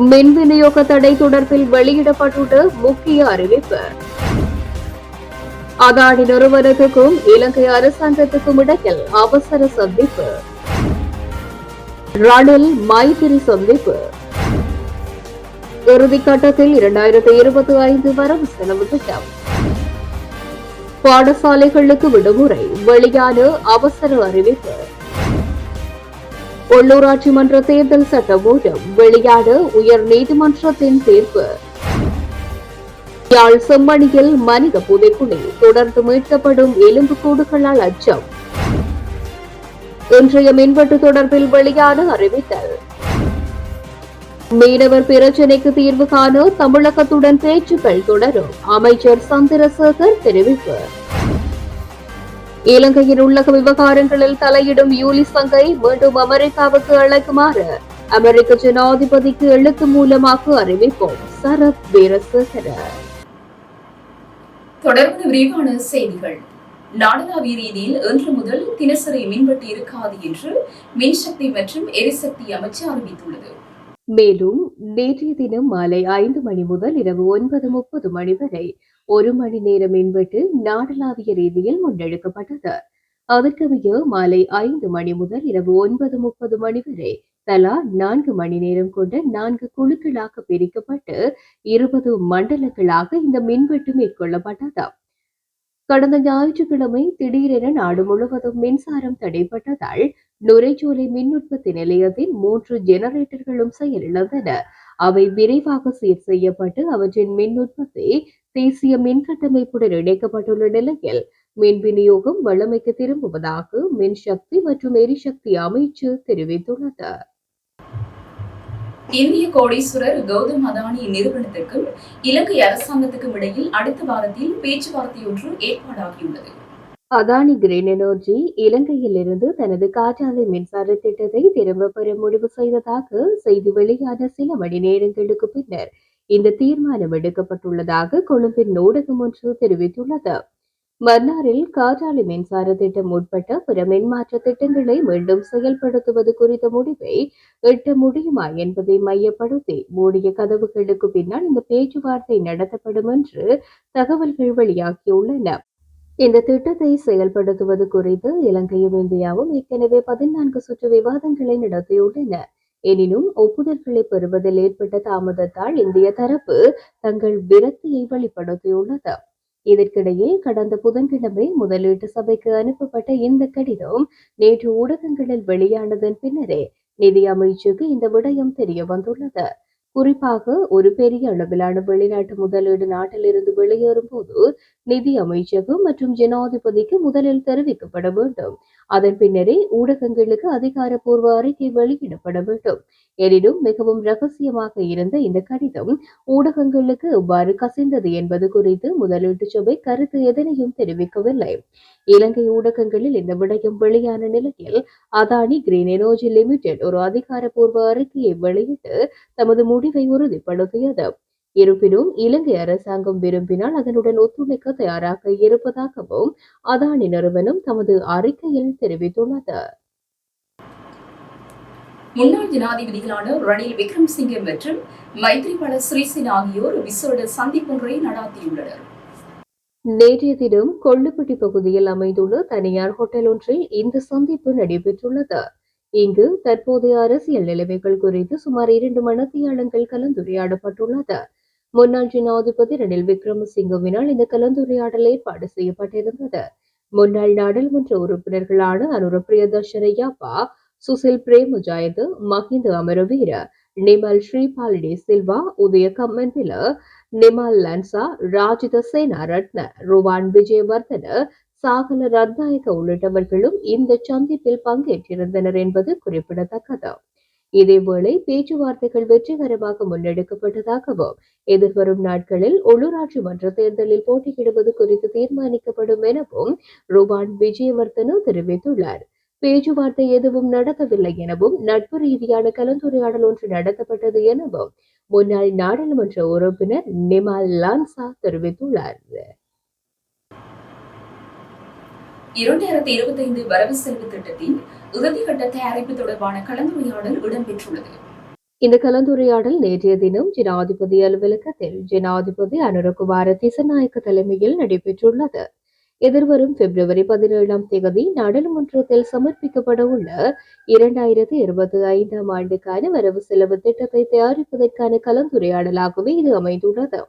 மின் விநியோக தடை தொடர்பில் வெளியிடப்பட்டுள்ள முக்கிய அறிவிப்பு. அதானி நிறுவனத்துக்கும் இலங்கை அரசாங்கத்துக்கும் இடையில் அவசர சந்திப்பு. ரணில் மைத்திரி சந்திப்பு. இறுதிக்கட்டத்தில் இரண்டாயிரத்தி இருபத்தி ஐந்து வரவு செலவு திட்டம் பாடசாலைகளுக்கு விடுமுறை வெளியான அவசர அறிவிப்பு. உள்ளூராட்சி மன்ற தேர்தல் சட்டமூலம் வெளியான உயர் நீதிமன்றத்தின் தீர்ப்பு. யாழ் செம்மணியில் மனித புதைக்குழி தொடர்ந்து மீட்கப்படும் எலும்புக்கூடுகளால் அச்சம். இன்றைய மின்வெட்டு தொடர்பில் வெளியான அறிவித்தல். மீனவர் பிரச்சினைக்கு தீர்வு காண தமிழகத்துடன் பேச்சுக்கள் தொடரும். அமைச்சர் சந்திரசேகர் தெரிவிப்பு. இலங்கையின் உள்ளக விவகாரங்களில் தலையிடும் யூலி சங்கை மீண்டும் அமெரிக்காவுக்கு அழைக்குமாறு அமெரிக்க ஜனாதிபதிக்கு எழுத்து மூலமாக அறிவிப்போம். சரத் வீரசேகர. தொடர்ந்து விரிவான செய்திகள். நாடளாவிய ரீதியில் இன்று முதல் தினசரி மின்வெட்டு இருக்காது என்று மின்சக்தி மற்றும் எரிசக்தி அமைச்சு அறிவித்துள்ளது. மேலும் நேற்றைய தினம் மாலை ஐந்து மணி முதல் இரவு ஒன்பது முப்பது மணி வரை ஒரு மணி நேர மின்வெட்டு நாடளாவிய ரீதியில் முன்னெடுக்கப்பட்டது. அதற்கமைய மாலை ஐந்து மணி முதல் இரவு ஒன்பது முப்பது மணி வரை தலா நான்கு மணி நேரம் கொண்ட நான்கு குழுக்களாக பிரிக்கப்பட்டு இருபது மண்டலங்களாக இந்த மின்வெட்டு மேற்கொள்ளப்பட்டது. கடந்த ஞாயிற்றுக்கிழமை திடீரென நாடு முழுவதும் மின்சாரம் தடைப்பட்டதால் நுரைச்சோலை மின் உற்பத்தி நிலையத்தின் மூன்று ஜெனரேட்டர்களும் செயலிழந்தன. அவை விரைவாக சீர் செய்யப்பட்டு அவற்றின் மின் உற்பத்தி தேசிய மின் கட்டமைப்புடன் இணைக்கப்பட்டுள்ள நிலையில் மின் விநியோகம் வளமைக்கு திரும்புவதாக மின்சக்தி மற்றும் எரிசக்தி அமைச்சு தெரிவித்துள்ளது. இந்திய கோடீஸ்வரர் கௌதம் அதானி நிறுவனத்திற்கும் இலங்கை அரசாங்கத்துக்கும் இடையில் அடுத்த வாரத்தில் பேச்சுவார்த்தையொன்று ஏற்பாடாகியுள்ளது. அதானி கிரீன் எனர்ஜி இலங்கையில் இருந்து தனது காற்றாலை மின்சார திட்டத்தை திரும்ப பெற முடிவு செய்ததாக செய்தி வெளியான சில மணி நேரங்களுக்கு பின்னர் இந்த தீர்மானம் எடுக்கப்பட்டுள்ளதாக கொழும்பின் ஊடகம் ஒன்று தெரிவித்துள்ளது. மன்னாரில் காற்றாலை மின்சார திட்டம் உட்பட்ட பிற மின்மாற்ற திட்டங்களை மீண்டும் செயல்படுத்துவது குறித்த முடிவை எட்ட முடியுமா என்பதை மையப்படுத்தி மூடிய கதவுகளுக்கு பின்னால் இந்த பேச்சுவார்த்தை நடத்தப்படும் என்று தகவல்கள் வெளியாகியுள்ளன. இந்த திட்டத்தை செயல்படுத்துவது குறித்து இலங்கையும் இந்தியாவும் ஏற்கனவே பதினான்கு சுற்று விவாதங்களை நடத்தியுள்ளன. எனினும் ஒப்புதல்களை பெறுவதில் ஏற்பட்ட தாமதத்தால் இந்திய தரப்பு தங்கள் விரக்தியை வெளிப்படுத்தியுள்ளது. இதற்கிடையில் கடந்த புதன்கிழமை முதலீட்டு சபைக்கு அனுப்பப்பட்ட இந்த கடிதம் நேற்று ஊடகங்களில் வெளியானதன் பின்னரே நிதி அமைச்சுக்கு இந்த விடயம் தெரிய வந்துள்ளது. குறிப்பாக ஒரு பெரிய அளவிலான வெளிநாட்டு முதலீடு நாட்டிலிருந்து வெளியேறும் போது நிதி அமைச்சகம் மற்றும் ஜனாதிபதிக்கு முதலில் தெரிவிக்கப்பட வேண்டும். அதன் பின்னரே ஊடகங்களுக்கு அதிகாரப்பூர்வ அறிக்கை வெளியிடப்பட வேண்டும். எனினும் மிகவும் ரகசியமாக இருந்த இந்த கடிதம் ஊடகங்களுக்கு எவ்வாறு கசிந்தது என்பது குறித்து முதலீட்டு சபை கருத்து எதனையும் தெரிவிக்கவில்லை. இலங்கை ஊடகங்களில் இந்த விடயம் வெளியான நிலையில் அதானி கிரீன் எனர்ஜி லிமிடெட் ஒரு அதிகாரப்பூர்வ அறிக்கையை வெளியிட்டு தமது முடிவை உறுதிப்படுத்தியது. இருப்பினும் இலங்கை அரசாங்கம் விரும்பினால் அதனுடன் ஒத்துழைக்க தயாராக இருப்பதாகவும் அதானி நிறுவனம் தமது அறிக்கையில் தெரிவித்துள்ளது. முன்னாள் ஜனாதிபதிகளான ரணில் விக்ரம்சிங்கே மற்றும் மைத்ரிபால சிறிசேன ஆகியோர் விசேட சந்திப்பொன்றை நடாத்தியுள்ளனர். நேற்றைய தினம் கொள்ளுப்பட்டி பகுதியில் அமைந்துள்ள தனியார் ஹோட்டல் ஒன்றில் இந்த சந்திப்பு நடைபெற்றுள்ளது. இங்கு தற்போதைய அரசியல் நிலைமைகள் குறித்து சுமார் இரண்டு மணத்தியாளங்கள் கலந்துரையாடப்பட்டுள்ளது. முன்னாள் ஜனாதிபதி ரணில் விக்ரமசிங்கவினால் இந்த கலந்துரையாடல் ஏற்பாடு செய்யப்பட்டிருந்தது. முன்னாள் நாடாளுமன்ற உறுப்பினர்களான அனுர பிரியதர்ஷனையாப்பா சுசில் பிரேமஜாயது மஹிந்த அமரவீர நிமல் ஸ்ரீபாலினி சில்வா உதய கம்மன்பில நிமல் லன்சா ராஜித சேனா ரத்ன ருவான் விஜயவர்தன சாகல ரத்நாயக உள்ளிட்டவர்களும் இந்த சந்திப்பில் பங்கேற்றிருந்தனர் என்பது குறிப்பிடத்தக்கது. இதேவேளை பேச்சுவார்த்தைகள் வெற்றிகரமாக முன்னெடுக்கப்பட்டதாகவும் எதிர்வரும் நாட்களில் உள்ளூராட்சி மன்ற தேர்தலில் போட்டியிடுவது குறித்து தீர்மானிக்கப்படும் எனவும் ருவான் விஜயவர்தன தெரிவித்துள்ளார். பேச்சுவார்த்தை எதுவும் நடக்கவில்லை எனவும் நட்பு ரீதியான கலந்துரையாடல் ஒன்று நடத்தப்பட்டது எனவும் முன்னாள் நாடாளுமன்ற உறுப்பினர் நிமால் லான்சா தெரிவித்துள்ளார். இரண்டாயிரத்தி இருபத்தி ஐந்து வரவு செலவு திட்டத்தின் இறுதிக்கட்ட தயாரிப்பு தொடர்பான கலந்துரையாடல் இடம்பெற்றுள்ளது. இந்த கலந்துரையாடல் நேற்றைய தினம் ஜனாதிபதி அலுவலகத்தில் ஜனாதிபதி அனுரகுமார திசநாயக்க தலைமையில் நடைபெற்றுள்ளது. எதிர்வரும் பிப்ரவரி பதினேழாம் தேதி நாடாளுமன்றத்தில் சமர்ப்பிக்கப்பட உள்ள இரண்டாயிரத்தி இருபத்தி ஐந்தாம் ஆண்டுக்கான வரவு செலவு திட்டத்தை தயாரிப்பதற்கான கலந்துரையாடலாகவே இது அமைந்துள்ளது.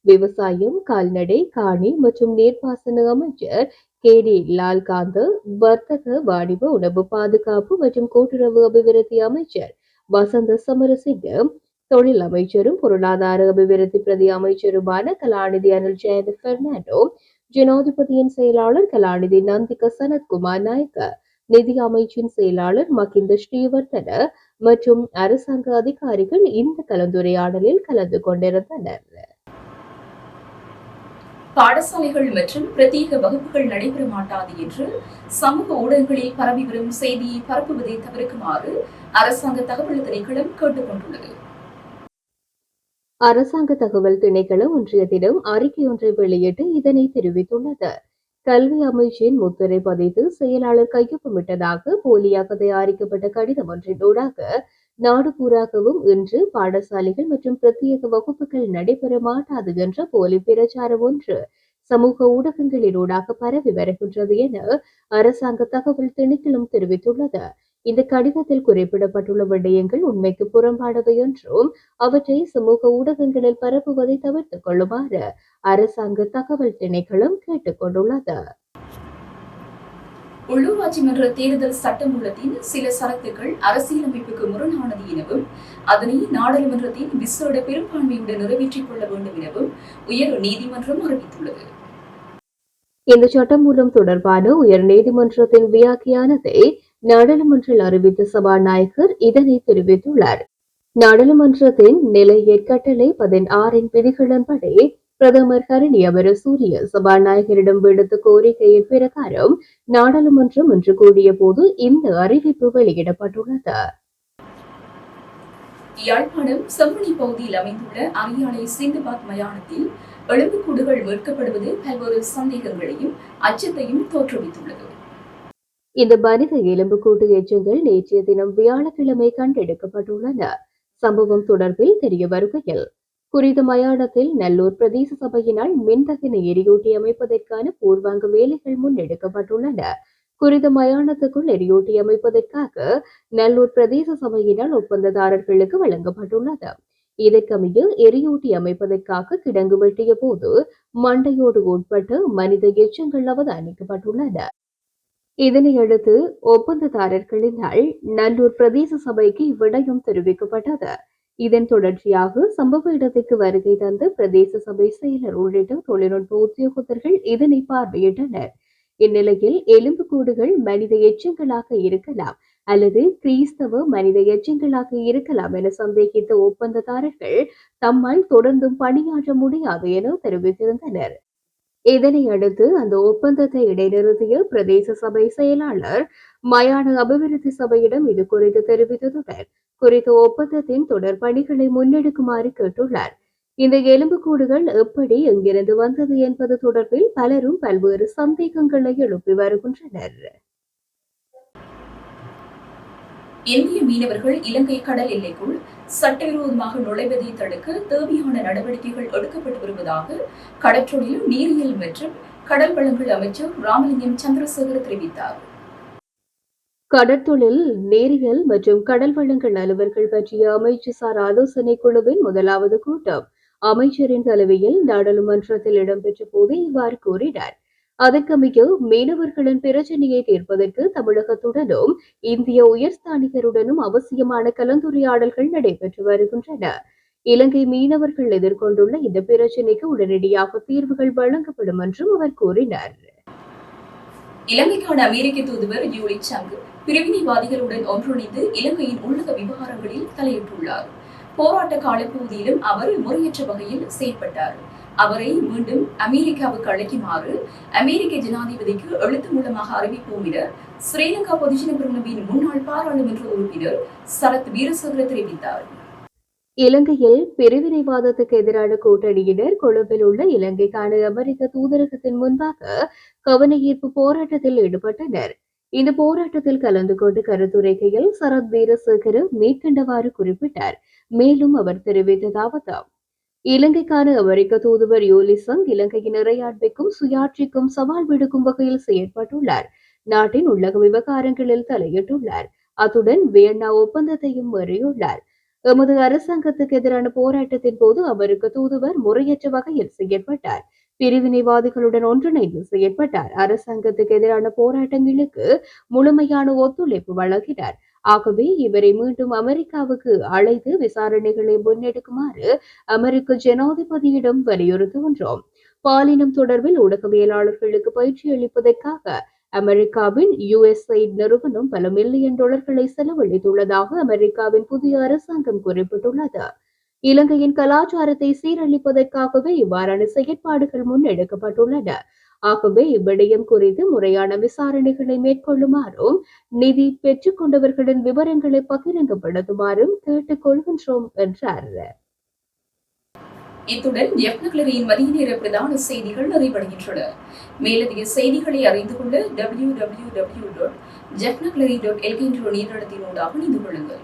விவசாயம் கால்நடை காணி மற்றும் நீர்ப்பாசன அமைச்சர் கேடி டி லால்காந்த் வர்த்தக வாணிப உணவு பாதுகாப்பு மற்றும் கூட்டுறவு அபிவிருத்தி அமைச்சர் வசந்த சமரசிங்க தொழில் அமைச்சரும் பொருளாதார அபிவிருத்தி பிரதி அமைச்சருமான கலாநிதி அனில் ஜெயந்த் பெர்னாண்டோ ஜனாதிபதியின் செயலாளர் கலாநிதி நந்திக சனத்குமார் நாயக்க நிதி அமைச்சின் செயலாளர் மகிந்த ஸ்ரீவர்தன மற்றும் அரசாங்க அதிகாரிகள் இந்த கலந்துரையாடலில் கலந்து கொண்டிருந்தனர். பாடசாலைகள் மற்றும் பிரத்யேக வகுப்புகள் நடைபெற மாட்டாது என்று சமூக ஊடகங்களில் பரவி வரும் செய்தியை பரப்புவதை தவிர்க்குமாறு அரசாங்க தகவல் திணைக்களம் கேட்டுக் கொண்டுள்ளது அரசாங்க தகவல் திணைக்களம் ஒன்றிய தினம் அறிக்கை ஒன்றை வெளியிட்டு இதனை தெரிவித்துள்ளது. கல்வி அமைச்சின் முத்திரை பதித்து செயலாளர் கையொப்பமிட்டதாக போலியாக தயாரிக்கப்பட்ட கடிதம் ஒன்றின் ஊடாக நாடு பூராகவும் இன்று பாடசாலைகள் மற்றும் பிரத்யேக வகுப்புகள் நடைபெற மாட்டாது என்ற போலி பிரச்சாரம் ஒன்று சமூக ஊடகங்களினூடாக பரவி வருகின்றது என அரசாங்க தகவல் திணைக்களம் தெரிவித்துள்ளது. இந்த கடிதத்தில் குறிப்பிடப்பட்டுள்ள விடயங்கள் உண்மைக்கு புறம்பானவை என்றும் அவற்றை சமூக ஊடகங்களில் பரப்புவதை தவிர்த்துக் கொள்ளுமாறு அரசாங்க தகவல் திணைக்களம் கேட்டுக் கொண்டுள்ளது. உள்ளூராட்சி மன்ற தேர்தல் சட்டமூலத்தின் சில சரத்துக்கள் அரசியலமைப்புக்கு முரணானது எனவும் அதனை நாடாளுமன்றத்தின் விசேட பெரும்பான்மையுடன் நிறைவேற்றிக் கொள்ள வேண்டும் எனவும் உயர் நீதிமன்றம் அறிவித்துள்ளது. இந்த சட்டமூலம் தொடர்பான உயர் நீதிமன்றத்தின் வியாக்கியானத்தை நாடாளுமன்றில் அறிவித்த சபாநாயகர் இதனை தெரிவித்துள்ளார். நாடாளுமன்றத்தின் நிலைய கட்டளை பதினாறின் விதிகளின்படி பிரதமர் ஹரணி அமரசூரிய சபாநாயகரிடம் விடுத்த கோரிக்கையின் பிரகாரம் நாடாளுமன்றம் இன்று கூடிய போது இந்த அறிவிப்பு வெளியிடப்பட்டுள்ளது. யாழ்ப்பாணம் செம்மணி பகுதியில் அமைந்துள்ள அரியாலை சிந்துபாத் மயானத்தில் எலும்புக்கூடுகள் மீட்கப்படுவது பல்வேறு சந்தேகங்களையும் அச்சத்தையும் தோற்றுவித்துள்ளது. இந்த மனித எலும்புக்கூட்டு எச்சங்கள் நேற்றைய தினம் வியாழக்கிழமை கண்டெடுக்கப்பட்டுள்ளன. சம்பவம் தொடர்பில் தெரிய வருகையில் குறித்த மயானத்தில் நல்லூர் பிரதேச சபையினால் மின்தகின எரியூட்டி அமைப்பதற்கான பூர்வாங்க வேலைகள் முன்னெடுக்கப்பட்டுள்ளன குறித்த மயானத்துக்குள் எரியூட்டி அமைப்பதற்காக நல்லூர் பிரதேச சபையினால் ஒப்பந்ததாரர்களுக்கு வழங்கப்பட்டுள்ளது. இதற்கமைய எரியூட்டி அமைப்பதற்காக கிடங்கு வெட்டிய போது மண்டையோடு உட்பட்டு மனித எச்சங்கள் அவதானிக்கப்பட்டுள்ளன. இதனையடுத்து ஒப்பந்ததாரர்களினால் நல்லூர் பிரதேச சபைக்கு இவ்விடயம் தெரிவிக்கப்பட்டது. இதன் தொடர்ச்சியாக சம்பவ இடத்துக்கு வருகை தந்த பிரதேச சபை செயலர் உள்ளிட்ட தொழில்நுட்ப உத்தியோகத்தர்கள் இதனை பார்வையிட்டனர். இந்நிலையில் எலும்புக்கூடுகள் மனித எச்சங்களாக இருக்கலாம் அல்லது கிறிஸ்தவ மனித எச்சங்களாக இருக்கலாம் என சந்தேகித்த ஒப்பந்ததாரர்கள் தம்மால் தொடர்ந்தும் பணியாற்ற முடியாது என தெரிவித்திருந்தனர். இதனை அடுத்து அந்த ஒப்பந்தத்தை இடைநிறுத்திய பிரதேச சபை செயலாளர் மயான அபிவிருத்தி சபையிடம் இது குறித்து தெரிவித்ததுடன் குறித்த ஒப்பந்தத்தின் தொடர் பணிகளை முன்னெடுக்குமாறு கேட்டுள்ளார். இந்த எலும்புக்கூடுகள் எப்படி எங்கிருந்து வந்தது என்பது தொடர்பில் பலரும் பல்வேறு சந்தேகங்களை எழுப்பி வருகின்றனர். இந்திய மீனவர்கள் இலங்கை கடல் எல்லைக்குள் சட்டவிரோதமாக நுழைவதை தடுக்க தேவையான நடவடிக்கைகள் எடுக்கப்பட்டு வருவதாக கடற்றொழில் நீரியல் மற்றும் கடல் வளங்கள் அமைச்சர் ராமலிங்கம் சந்திரசேகர் தெரிவித்தார். கடற்தொழில் நேரியல் மற்றும் கடல் வளங்கள் அலுவல்கள் பற்றிய அமைச்சுசார் ஆலோசனை குழுவின் முதலாவது கூட்டம் அமைச்சரின் தலைமையில் நாடாளுமன்றத்தில் இடம்பெற்ற போது இவ்வாறு கூறினார். அதற்கமைய மீனவர்களின் பிரச்சனையை தீர்ப்பதற்கு தமிழகத்துடனும் இந்திய உயர்ஸ்தானிகருடனும் அவசியமான கலந்துரையாடல்கள் நடைபெற்று வருகின்றன. இலங்கை மீனவர்கள் எதிர்கொண்டுள்ள இந்த பிரச்சினைக்கு உடனடியாக தீர்வுகள் வழங்கப்படும் என்றும் அவர் கூறினார். இலங்கைக்கான அமெரிக்க தூதுவர் யூலி சங்கு பிரிவினைவாதிகளுடன் ஒன்றிணைந்து இலங்கையின் உள்ளக விவகாரங்களில் தலையிட்டுள்ளார். போராட்ட காலப்பகுதியிலும் அவர் முறையற்ற வகையில் செயல்பட்டார் அவரை மீண்டும் அமெரிக்காவுக்கு அழைக்குமாறு அமெரிக்க ஜனாதிபதிக்கு எழுத்து மூலமாக அறிவிப்போம் என ஸ்ரீலங்கா பொதுஜன பிரிவின் முன்னாள் பாராளுமன்ற உறுப்பினர் சரத் வீரசேகர தெரிவித்தார். இலங்கையில் பிரிவினைவாதத்துக்கு எதிரான கூட்டணியினர் கொழும்பில் உள்ள இலங்கைக்கான அமெரிக்க தூதரகத்தின் முன்பாக கவனஈர்ப்பு போராட்டத்தில் ஈடுபட்டனர். இந்த போராட்டத்தில் கலந்து கொண்டு கருத்துரைக்கையில் சரத் வீரசேகர மேற்கண்டவாறு குறிப்பிட்டார். மேலும் அவர் தெரிவித்ததாவது இலங்கைக்கான அமெரிக்க தூதுவர் யோலிசங் இலங்கையின் இறையாண்மைக்கும் சுயாட்சிக்கும் சவால் விடுக்கும் வகையில் செயற்பட்டுள்ளார். நாட்டின் உள்ளக விவகாரங்களில் தலையிட்டுள்ளார். அத்துடன் வியன்னா ஒப்பந்தத்தையும் மீறியுள்ளார். எமது அரசாங்கத்துக்கு எதிரான போராட்டத்தின் போது அமெரிக்க தூதுவர் முறையற்ற வகையில் செயற்பட்டார். பிரிவினைவாதிகளுடன் ஒன்றிணைந்து செயற்பட்டார். அரசாங்கத்துக்கு எதிரான போராட்டங்களுக்கு முழுமையான ஒத்துழைப்பு வழங்கினார். ஆகவே இவரை மீண்டும் அமெரிக்காவுக்கு அழைத்து விசாரணைகளை முன்னெடுக்குமாறு அமெரிக்க ஜனாதிபதியிடம் வலியுறுத்துகின்றோம். பாலினம் தொடர்பில் ஊடகவியலாளர்களுக்கு பயிற்சி அளிப்பதற்காக அமெரிக்காவின் யுஎஸ்ஐ நிறுவனம் பல மில்லியன் டாலர்களை செலவழித்துள்ளதாக அமெரிக்காவின் புதிய அரசாங்கம் குறிப்பிட்டுள்ளது. இலங்கையின் கலாச்சாரத்தை சீரழிப்பதற்காகவே இவ்வாறான செயற்பாடுகள் முன்னெடுக்கப்பட்டுள்ளன. ஆகவே இவ்விடயம் குறித்து முறையான விசாரணைகளை மேற்கொள்ளுமாறும் நிதி பெற்றுக் கொண்டவர்களின் விவரங்களை பகிரங்கப்படுத்துமாறும் கேட்டுக் கொள்கின்றோம் என்றார். இத்துடன் ஜெஃப்னக்லரியின் மதிய நேர பிரதான செய்திகள் நிறைவடைகின்றன. மேலதிக செய்திகளை அறிந்து கொள்ள டபிள்யூ டபிள்யூ டபிள்யூ டாட் ஜெப்னக்லரி டாட் எல்கே என்ற இணைந்து கொள்ளுங்கள்.